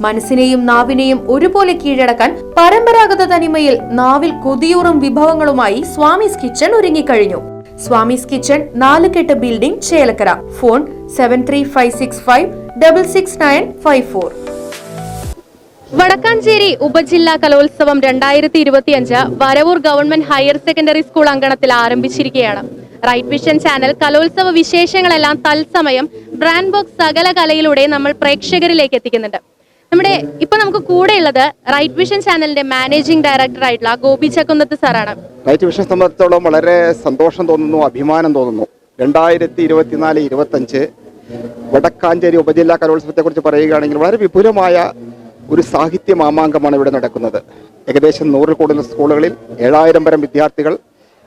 മനസ്സിനെയും നാവിനെയും ഒരുപോലെ കീഴടക്കാൻ പരമ്പരാഗത തനിമയിൽ നാവിൽ കൊതിയൂറും വിഭവങ്ങളുമായി സ്വാമിസ് കിച്ചൺ ഒരുങ്ങിക്കഴിഞ്ഞു. സ്വാമിസ് കിച്ചൺ നാലുകെട്ട് building Chelakkara. Phone seven three five six five double six nine five four Vadakkanchery ഉപജില്ലാ കലോത്സവം രണ്ടായിരത്തി ഇരുപത്തിയഞ്ച് Varavoor government higher secondary school അങ്കണത്തിൽ ആരംഭിച്ചിരിക്കുകയാണ്. റൈറ്റ് വിഷൻ ചാനൽ കലോത്സവ വിശേഷങ്ങളെല്ലാം തത്സമയം ബ്രാൻഡ് ബോക്സ് സകല കലയിലൂടെ നമ്മൾ പ്രേക്ഷകരിലേക്ക് എത്തിക്കുന്നുണ്ട്. നമ്മുടെ ഇപ്പൊ നമുക്ക് കൂടെ ഉള്ളത് റൈറ്റ് വിഷൻ ചാനലിന്റെ മാനേജിംഗ് ഡയറക്ടർ ആയിട്ടുള്ള ഗോപി ചക്കുന്നത്ത് സാറാണ് റൈറ്റ് വിഷൻ സംബന്ധിച്ചോളം വളരെ സന്തോഷം തോന്നുന്നു അഭിമാനം തോന്നുന്നു. രണ്ടായിരത്തി ഇരുപത്തിനാല് ഇരുപത്തഞ്ച് വടക്കാഞ്ചേരി ഉപജില്ലാ കലോത്സവത്തെ കുറിച്ച് പറയുകയാണെങ്കിൽ വളരെ വിപുലമായ ഒരു സാഹിത്യ മാമാങ്കമാണ് ഇവിടെ നടക്കുന്നത്. ഏകദേശം നൂറിൽ കൂടുതൽ സ്കൂളുകളിൽ ഏഴായിരം പരം വിദ്യാർത്ഥികൾ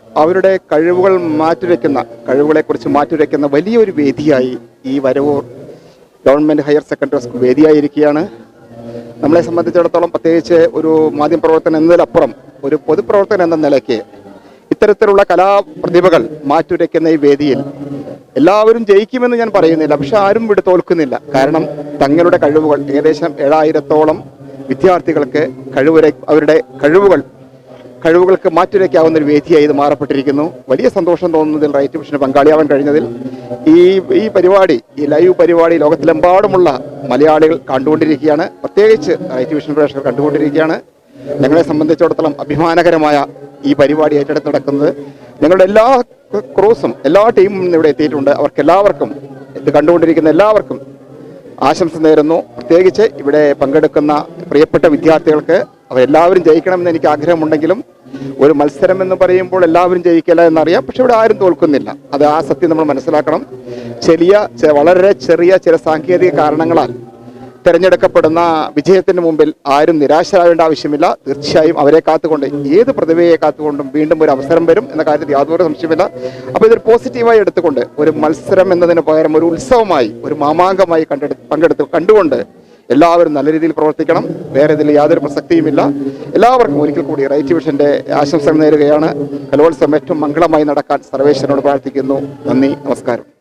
അവരുടെ കഴിവുകൾ മാറ്റുരയ്ക്കുന്ന കഴിവുകളെക്കുറിച്ച് മാറ്റുരയ്ക്കുന്ന വലിയൊരു വേദിയായി ഈ Varavoor government higher secondary school വേദിയായിരിക്കുകയാണ്. നമ്മളെ സംബന്ധിച്ചിടത്തോളം പ്രത്യേകിച്ച് ഒരു മാധ്യമ മാധ്യമപ്രവർത്തനം എന്നതിലപ്പുറം ഒരു പൊതുപ്രവർത്തനം എന്ന നിലയ്ക്ക് ഇത്തരത്തിലുള്ള കലാപ്രതിഭകൾ മാറ്റുരയ്ക്കുന്ന ഈ വേദിയിൽ എല്ലാവരും ജയിക്കുമെന്ന് ഞാൻ പറയുന്നില്ല. പക്ഷെ ആരും ഇവിടെ തോൽക്കുന്നില്ല. കാരണം തങ്ങളുടെ കഴിവുകൾ ഏകദേശം ഏഴായിരത്തോളം വിദ്യാർത്ഥികൾക്ക് കഴിവുര അവരുടെ കഴിവുകൾ കഴിവുകൾക്ക് മാറ്റുരയ്ക്കാവുന്ന ഒരു വേദിയായി ഇത് മാറപ്പെട്ടിരിക്കുന്നു. വലിയ സന്തോഷം തോന്നുന്നതിൽ റൈറ്റ് വിഷന് പങ്കാളിയാവാൻ കഴിഞ്ഞതിൽ ഈ ഈ പരിപാടി ഈ ലൈവ് പരിപാടി ലോകത്തിലെമ്പാടുമുള്ള മലയാളികൾ കണ്ടുകൊണ്ടിരിക്കുകയാണ്. പ്രത്യേകിച്ച് റൈറ്റ് വിഷൻ പ്രേക്ഷകർ കണ്ടുകൊണ്ടിരിക്കുകയാണ്. ഞങ്ങളെ സംബന്ധിച്ചിടത്തോളം അഭിമാനകരമായ ഈ പരിപാടി ഏറ്റെടുത്ത് നടക്കുന്നത്. ഞങ്ങളുടെ എല്ലാ ക്രൂസും എല്ലാ ടീമും ഇവിടെ എത്തിയിട്ടുണ്ട്. അവർക്ക് എല്ലാവർക്കും ഇത് കണ്ടുകൊണ്ടിരിക്കുന്ന എല്ലാവർക്കും ആശംസ നേരുന്നു. പ്രത്യേകിച്ച് ഇവിടെ പങ്കെടുക്കുന്ന പ്രിയപ്പെട്ട വിദ്യാർത്ഥികൾക്ക് അവരെല്ലാവരും ജയിക്കണമെന്ന് എനിക്ക് ആഗ്രഹമുണ്ടെങ്കിലും ഒരു മത്സരം എന്ന് പറയുമ്പോൾ എല്ലാവരും ജയിക്കില്ല എന്നറിയാം. പക്ഷെ ഇവിടെ ആരും തോൽക്കുന്നില്ല. അത് ആ സത്യം നമ്മൾ മനസ്സിലാക്കണം. ചെറിയ വളരെ ചെറിയ ചില സാങ്കേതിക കാരണങ്ങളാൽ തിരഞ്ഞെടുക്കപ്പെടുന്ന വിജയത്തിന് മുമ്പിൽ ആരും നിരാശരാകേണ്ട ആവശ്യമില്ല. തീർച്ചയായും അവരെ കാത്തുകൊണ്ട് ഏത് പ്രതിഭയെ കാത്തുകൊണ്ടും വീണ്ടും ഒരു അവസരം വരും എന്ന കാര്യത്തിൽ യാതൊരു സംശയമില്ല അപ്പോൾ ഇതൊരു പോസിറ്റീവായി എടുത്തുകൊണ്ട് ഒരു മത്സരം എന്നതിന് പകരം ഒരു ഉത്സവമായി ഒരു മാമാങ്കമായി കണ്ടെടു പങ്കെടുത്ത് കണ്ടുകൊണ്ട് എല്ലാവരും നല്ല രീതിയിൽ പ്രവർത്തിക്കണം. വേറെ ഇതിൽ യാതൊരു പ്രസക്തിയുമില്ല. എല്ലാവർക്കും ഒരിക്കൽ കൂടി റൈറ്റ് വിഷന്റെ ആശംസകൾ നേരുകയാണ്. കലോത്സവം ഏറ്റവും മംഗളമായി നടക്കാൻ സർവേശ്വരനോട് പ്രാർത്ഥിക്കുന്നു. നന്ദി നമസ്കാരം.